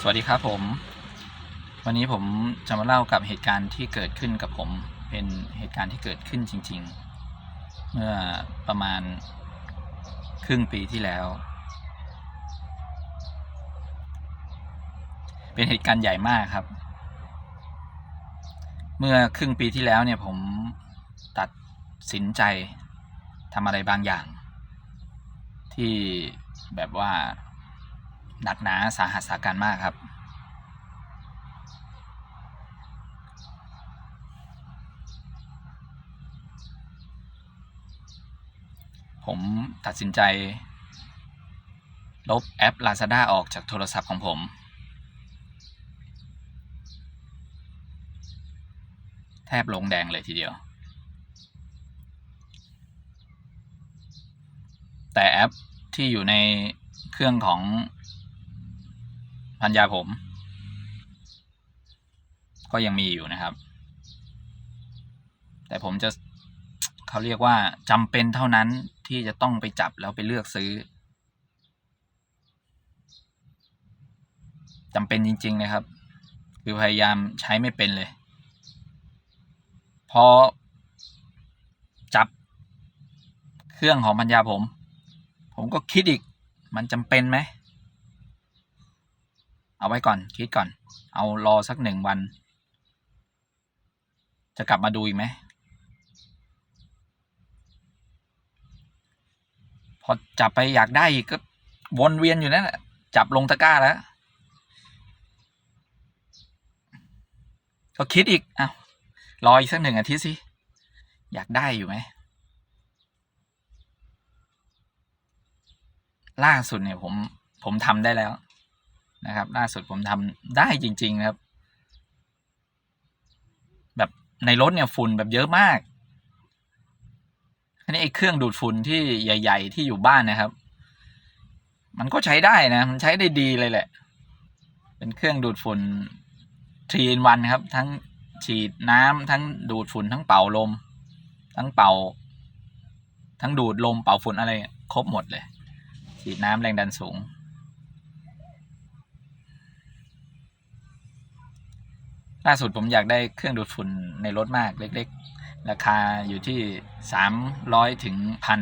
สวัสดีครับผม วันนี้ผมจะมาเล่ากับเหตุการณ์ที่เกิดขึ้นกับผม เป็นเหตุการณ์ที่เกิดขึ้นจริง ๆ เมื่อประมาณครึ่งปีที่แล้ว เป็นเหตุการณ์ใหญ่มากครับ เมื่อครึ่งปีที่แล้วเนี่ยผมตัดสินใจทำอะไรบางอย่าง ที่แบบว่า หนักหนาสาหัสสาการมากครับ ผมตัดสินใจ ลบแอป Lazada ออกจากโทรศัพท์ของผม แทบลงแดงเลยทีเดียว แต่แอปที่อยู่ในเครื่องของ พันยาผม ก็ยังมีอยู่นะครับ แต่ผมจะเขาเรียกว่าจำเป็นเท่านั้นที่จะต้องไปจับแล้วไปเลือกซื้อจำเป็นจริง ๆ นะครับ คือพยายามใช้ไม่เป็นเลย พอจับเครื่องของพันยาผม ผมก็คิดอีก มันจำเป็นไหม เอาไว้ก่อนคิดก่อน เอารอสักหนึ่งวัน จะกลับมาดูอีกไหมพอจับไปอยากได้อีกก็วนเวียนอยู่นั่นแหละจับลงตะกร้าแล้ว ก็คิดอีกอ้าวรออีกสักหนึ่งอาทิตย์สิ อยากได้อยู่ไหมล่าสุดเนี่ยผมผมทำได้แล้ว นะครับ ล่าสุดผมทำได้จริง ๆ ครับ แบบในรถเนี่ยฝุ่นแบบเยอะมากอันนี้ไอ้เครื่องดูดฝุ่นที่ใหญ่ ๆ ที่อยู่บ้านนะครับ มันก็ใช้ได้นะ มันใช้ได้ดีเลยแหละ เป็นเครื่องดูดฝุ่นทรีนวันครับ ทั้งฉีดน้ำทั้งดูดฝุ่นทั้งเป่าลม ทั้งเป่า ทั้งดูดลมเป่าฝุ่นอะไร ครบหมดเลย ฉีดน้ำแรงดันสูง ล่าสุดผมอยากได้เครื่องดูดฝุ่นในรถมากเล็กๆ ราคาอยู่ที่สามร้อยถึงพัน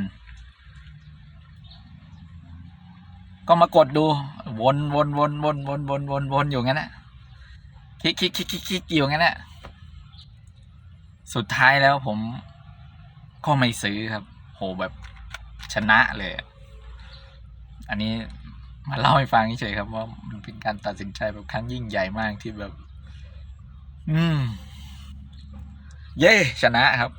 ก็มากดดูวนวนวนวนวนวนวนวนอยู่งั้นนะคลิกคลิกคลิกคลิกคลิกอยู่งั้นนะสุดท้ายแล้วผมก็ไม่ซื้อครับ โหแบบชนะเลย อันนี้มาเล่าให้ฟังเฉยครับว่ามันเป็นการตัดสินใจแบบครั้งยิ่งใหญ่มากที่แบบ อืม เย้ ชนะครับ